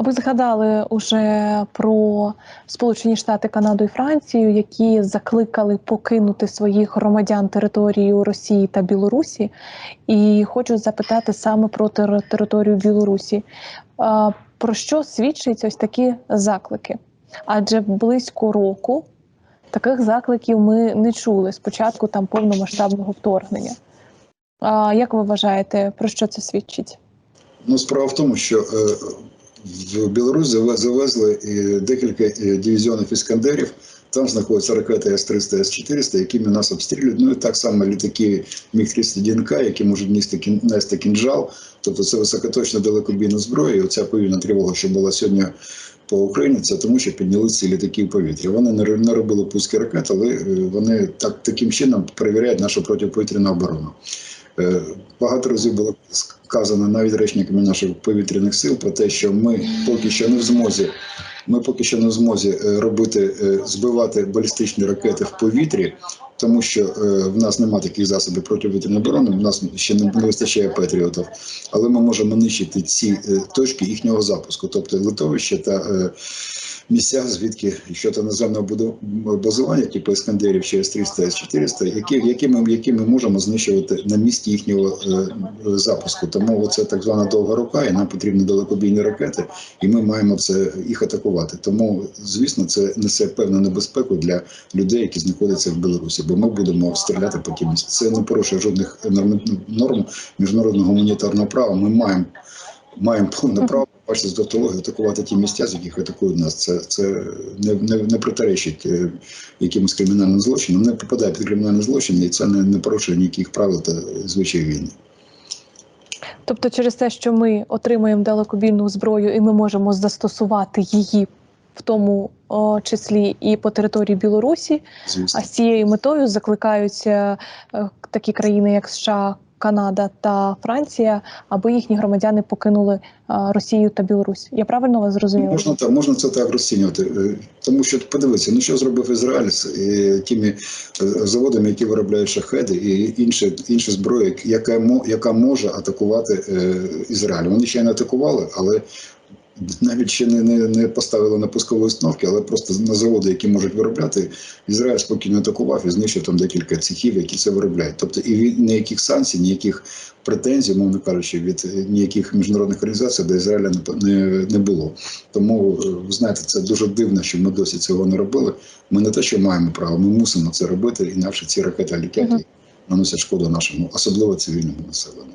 Ви згадали уже про Сполучені Штати, Канаду і Францію, які закликали покинути своїх громадян територію Росії та Білорусі. І хочу запитати саме про тер- територію Білорусі. Про що свідчать ось такі заклики? Адже близько року таких закликів ми не чули спочатку там повномасштабного вторгнення. Як ви вважаєте, про що це свідчить? Ну, справа в тому, що е, в Білорусь заве- завезли декілька е, дивізіонів іскандерів. Там знаходяться ракети С-300, С-400, якими нас обстрілюють. Ну і так само літаки Міг-30 ДНК, які можуть нести, нести кінжал. Тобто це високоточна далекобійна зброя. І оця повільна тривога, що була сьогодні по Україні, це тому, що підняли ці літаки в повітря. Вони не робили пуски ракет, але е, вони так, таким чином перевіряють нашу протиповітряну оборону. Е, Багато разів було сказано навіть речниками наших повітряних сил про те, що ми поки що не в змозі. Ми поки що не в змозі е, робити е, збивати балістичні ракети в повітрі, тому що в нас немає таких засобів протиповітряної оборони. В нас ще не, вистачає патріотів, але ми можемо нищити ці точки їхнього запуску, тобто литовище та місця, звідки щодо наземного базування, типу Іскандерів через 300 С-400, які, які, ми, які ми можемо знищувати на місці їхнього е, запуску. Тому це так звана довга рука, і нам потрібні далекобійні ракети, і ми маємо це їх атакувати. Тому, звісно, це несе певну небезпеку для людей, які знаходяться в Білорусі, бо ми будемо стріляти по тим місцям. Це не порушує жодних норм, норм міжнародного гуманітарного права. Ми маємо маємо повне право бачите, з тавтології атакувати ті місця, з яких атакують нас. Це, це не, не, не протиречить е, якимось кримінальним злочинам, не попадає під кримінальний злочин, і це не, не порушує ніяких правил та звичаїв війни. Тобто, через те, що ми отримуємо далекобійну зброю і ми можемо застосувати її в тому о, числі і по території Білорусі, Звісно. а з цією метою закликаються е, такі країни, як США, Канада та Франція, аби їхні громадяни покинули Росію та Білорусь. Я правильно вас зрозуміла? Можна так, можна це так розцінювати, Е, тому що подивіться, ну що зробив Ізраїль з е, тими е, заводами, які виробляють шахеди і інше, інше зброя, яка яка може атакувати Ізраїль. Вони ще не атакували, але навіть ще не, не, не поставили на пускові установки, але просто на заводи, які можуть виробляти, Ізраїль спокійно атакував і знищив там декілька цехів, які це виробляють. Тобто і від ніяких санкцій, ніяких претензій, мовно кажучи, від е, ніяких міжнародних організацій до Ізраїля не, не, не було. Тому е, ви знаєте, це дуже дивно, що ми досі цього не робили. Ми не те, що маємо право, ми мусимо це робити, інакше ці ракети літять і наносять шкоду нашому, особливо цивільному населенню.